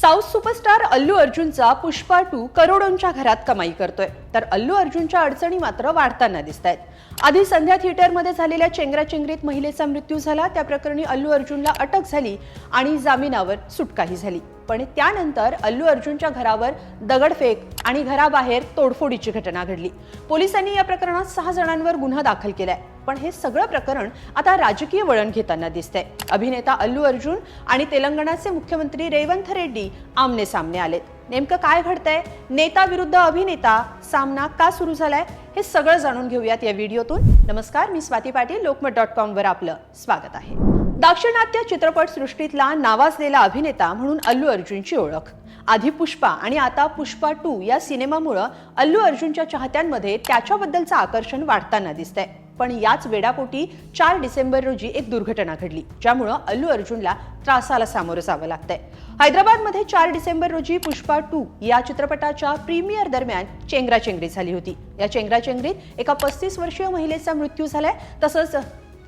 South superstar Allu अर्जुनचा Pushpa two करोडोंच्या घरात कमाई करतोय. तर अल्लू अर्जुनच्या अडचणी मात्र वाढताना दिसत आहेत आधी संध्या थिएटरमध्ये झालेल्या चेंगराचेंगरीत महिलेचा मृत्यू झाला. त्या प्रकरणी अल्लू अर्जुनला अटक झाली आणि जामिनावर सुटकाही झाली. पण त्यानंतर अल्लू अर्जुनच्या घरावर दगडफेक आणि घराबाहेर तोडफोडीची घटना घडली. पोलिसांनी या प्रकरणात सहा जणांवर गुन्हा दाखल केलाय. पण हे सगळं प्रकरण आता राजकीय वळण घेताना दिसतंय. अभिनेता अल्लू अर्जुन आणि तेलंगणाचे मुख्यमंत्री रेवंत रेड्डी आमने सामने आलेत. नेमकं काय घडतंय? नेता विरुद्ध अभिनेता सामना का सुरू झालाय? हे सगळं जाणून घेऊयात या व्हिडिओतून. नमस्कार मी स्वाती पाटील. लोकमत डॉट कॉम वर आपलं स्वागत आहे. दाक्षिणात्य चित्रपट सृष्टीतला नावाजलेला अभिनेता म्हणून अल्लू अर्जुनची ओळख. आधी पुष्पा आणि आता पुष्पा टू या सिनेमामुळं अल्लू अर्जुनच्या चाहत्यांमध्ये त्याच्याबद्दलचं आकर्षण वाढताना दिसतंय. पण याच वेडापोटी चार डिसेंबर रोजी एक दुर्घटना घडली ज्यामुळं अल्लू अर्जुनला त्रासाला सामोरं जावं लागतंय. हैदराबादमध्ये चार डिसेंबर रोजी पुष्पा टू या चित्रपटाच्या प्रीमियर दरम्यान चेंगराचेंगरी झाली होती. या चेंगराचेंगरीत एका पस्तीस वर्षीय महिलेचा मृत्यू झालाय तसंच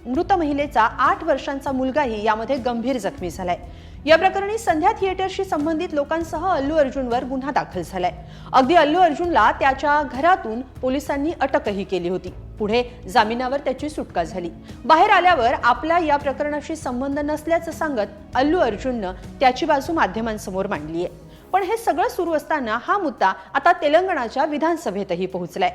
मृत महिलेचा आठ वर्षांचा मुलगाही यामध्ये गंभीर जखमी झालाय. या प्रकरणी संध्या थिएटरशी संबंधित लोकांसह अल्लू अर्जुनवर गुन्हा दाखल झालाय. अगदी अल्लू अर्जुनला त्याच्या घरातून पोलिसांनी अटकही केली होती. पुढे जामिनावर त्याची सुटका झाली. बाहेर आल्यावर आपला या प्रकरणाशी संबंध नसल्याचं सांगत अल्लू अर्जुननं त्याची बाजू माध्यमांसमोर मांडली आहे पण हे सगळं सुरू असताना हा मुद्दा आता तेलंगणाच्या विधानसभेतही पोहोचलाय.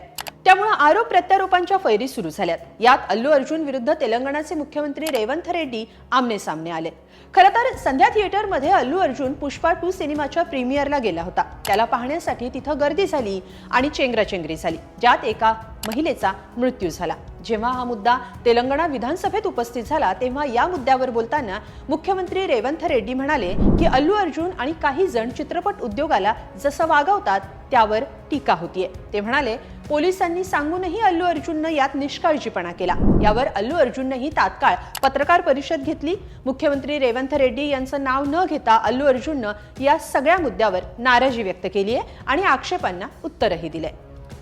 आरोप प्रत्यारोपांच्या फैरी सुरू झाल्यात. यात अल्लू अर्जुन विरुद्ध तेलंगणाचे मुख्यमंत्री रेवंत रेड्डी आमने सामने आले खरं तर संध्या थिएटरमध्ये अल्लू अर्जुन पुष्पा टू सिनेमाच्या प्रीमियरला गेला होता. त्याला पाहण्यासाठी तिथं गर्दी झाली आणि चेंगराचेंगरी झाली ज्यात एका महिलेचा मृत्यू झाला. जेव्हा हा मुद्दा तेलंगणा विधानसभेत उपस्थित झाला तेव्हा या मुद्द्यावर बोलताना मुख्यमंत्री रेवंत रेड्डी म्हणाले की अल्लू अर्जुन आणि काही जण चित्रपट उद्योगाला जसं वागवतात त्यावर टीका होतीये. ते म्हणाले पोलिसांनी सांगूनही अल्लू अर्जुननं यात निष्काळजीपणा केला. यावर अल्लू अर्जुननंही तात्काळ पत्रकार परिषद घेतली. मुख्यमंत्री रेवंत रेड्डी यांचं नाव न घेता अल्लू अर्जुननं या सगळ्या मुद्द्यावर नाराजी व्यक्त केली आहे आणि आक्षेपांना उत्तरही दिलंय.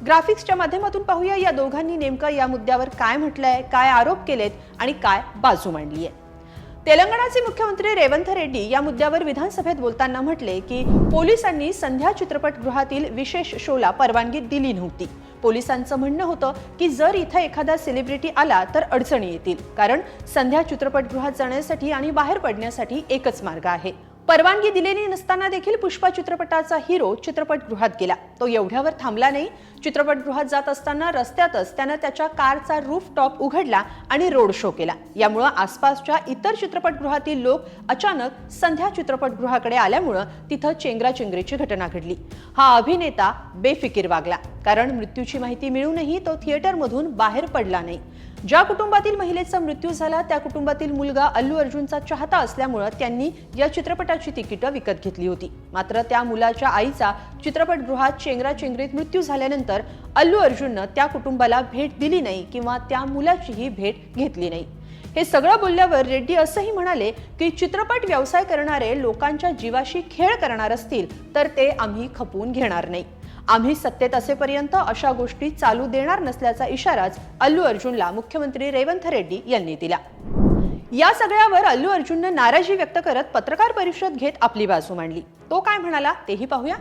ग्राफिक्सच्या माध्यमातून पाहूया या दोघांनी नेमकं या मुद्द्यावर काय म्हटलंय काय आरोप केलेत आणि काय बाजू मांडली आहे तेलंगणाचे मुख्यमंत्री रेवंत रेड्डी या मुद्द्यावर विधानसभेत बोलताना म्हटले की पोलिसांनी संध्या चित्रपटगृहातील विशेष शोला परवानगी दिली नव्हती. पोलिसांचं म्हणणं होतं की जर इथं एखादा सेलिब्रिटी आला तर अडचणी येतील. कारण संध्या चित्रपटगृहात जाण्यासाठी आणि बाहेर पडण्यासाठी एकच मार्ग आहे. परवानगी दिलेली नसताना देखील पुष्पा चित्रपटाचा हिरो चित्रपटगृहात गेला. तो एवढ्यावर थांबला नाही. चित्रपटगृहात जात असताना रस्त्यातच त्यानं त्याच्या कारचा रूफ टॉप उघडला आणि रोड शो केला. यामुळं आसपासच्या इतर चित्रपटगृहातील लोक अचानक संध्या चित्रपटगृहाकडे आल्यामुळं तिथं चेंगराचेंगरीची घटना घडली. हा अभिनेता बेफिकीर वागला. कारण मृत्यूची माहिती मिळूनही तो थिएटरमधून बाहेर पडला नाही. ज्या कुटुंबातील महिलेचा मृत्यू झाला त्या कुटुंबातील मुलगा अल्लू अर्जुनचा चाहता असल्यामुळं त्यांनी या चित्रपटाची तिकीटं विकत घेतली होती. मात्र त्या मुलाच्या आईचा चित्रपटगृहात चेंगराचेंगरीत मृत्यू झाल्यानंतर अल्लू अर्जुननं त्या कुटुंबाला भेट दिली नाही किंवा त्या मुलाचीही भेट घेतली नाही. हे सगळं बोलल्यावर रेड्डी असंही म्हणाले की चित्रपट व्यवसाय करणारे लोकांच्या जीवाशी खेळ करणार असतील तर ते आम्ही खपवून घेणार नाही. आम्ही सत्तेत असेपर्यंत अशा गोष्टी चालू देणार नसल्याचा इशाराच अल्लू अर्जुनला मुख्यमंत्री रेवंत रेड्डी यांनी दिला. या सगळ्यावर अल्लू अर्जुननं नाराजी व्यक्त करत पत्रकार परिषद घेत आपली बाजू मांडली. तो काय म्हणाला तेही पाहूया.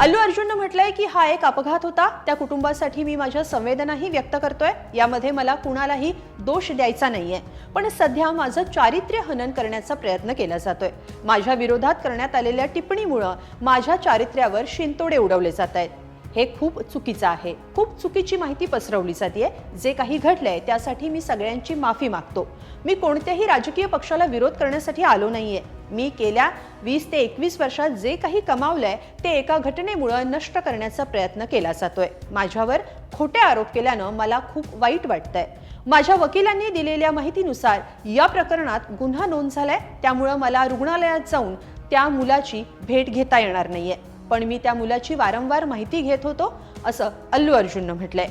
अल्लू अर्जुननं म्हटलंय की हा एक अपघात होता. त्या कुटुंबासाठी मी माझ्या संवेदनाही व्यक्त करतोय. यामध्ये मला कुणालाही दोष द्यायचा नाहीये. पण सध्या माझं चारित्र्य हनन करण्याचा प्रयत्न केला जातोय. माझ्या विरोधात करण्यात आलेल्या टिप्पणीमुळं माझ्या चारित्र्यावर शिंतोडे उडवले जात आहेत. हे खूप चुकीचं आहे. खूप चुकीची माहिती पसरवली जाते जे काही घडलंय त्यासाठी मी सगळ्यांची माफी मागतो. मी कोणत्याही राजकीय पक्षाला विरोध करण्यासाठी आलो नाहीये. मी गेल्या वीस ते एकवीस वर्षात जे काही कमावलंय ते एका घटनेमुळे नष्ट करण्याचा प्रयत्न केला जातोय. माझ्यावर खोटे आरोप केल्यानं मला खूप वाईट वाटतंय. माझ्या वकिलांनी दिलेल्या माहितीनुसार या प्रकरणात गुन्हा नोंद झालाय. त्यामुळं मला रुग्णालयात जाऊन त्या मुलाची भेट घेता येणार नाहीये. पण मी त्या मुलाची वारंवार माहिती घेत होतो असं अल्लू अर्जुननं म्हटलंय.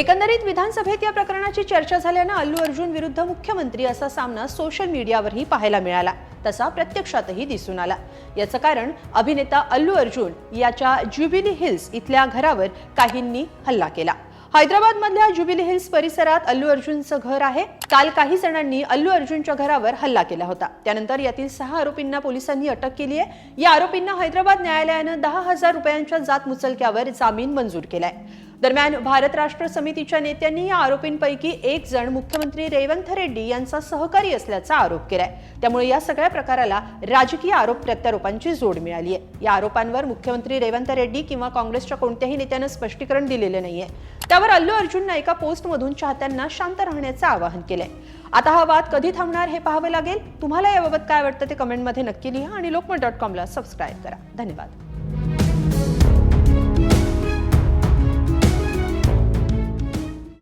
एकंदरीत विधानसभेत या प्रकरणाची चर्चा झाल्यानं अल्लू अर्जुन विरुद्ध मुख्यमंत्री असा सामना सोशल मीडियावरही पाहायला मिळाला. तसा प्रत्यक्षातही दिसून आला. याचं कारण अभिनेता अल्लू अर्जुन याच्या ज्युबिली हिल्स इथल्या घरावर काहींनी हल्ला केला. हैदराबाद मधल्या जुबिली हिल्स परिसरात अल्लू अर्जुनचं घर आहे. काल काही जणांनी अल्लू अर्जुनच्या घरावर हल्ला केला होता. त्यानंतर यातील सहा आरोपींना पोलिसांनी अटक केली आहे या आरोपींना हैदराबाद न्यायालयानं दहा हजार रुपयांच्या जात मुचलक्यावर जामीन मंजूर केलाय. दरम्यान भारत राष्ट्र समितीच्या नेत्यांनी या आरोपींपैकी एक जण मुख्यमंत्री रेवंत रेड्डी यांचा सहकारी असल्याचा आरोप केलाय. त्यामुळे या सगळ्या प्रकाराला राजकीय आरोप प्रत्यारोपांची जोड मिळाली आहे. या आरोपांवर मुख्यमंत्री रेवंत रेड्डी किंवा काँग्रेसच्या कोणत्याही नेत्यानं स्पष्टीकरण दिलेलं नाहीये. त्यावर अल्लू अर्जुननं एका पोस्टमधून चाहत्यांना शांत राहण्याचं आवाहन केलंय. आता हा वाद कधी थांबणार हे पाहावं लागेल? तुम्हाला याबाबत काय वाटतं ते कमेंटमध्ये नक्की लिहा आणि लोकमत डॉट कॉमला सबस्क्राईब करा. धन्यवाद.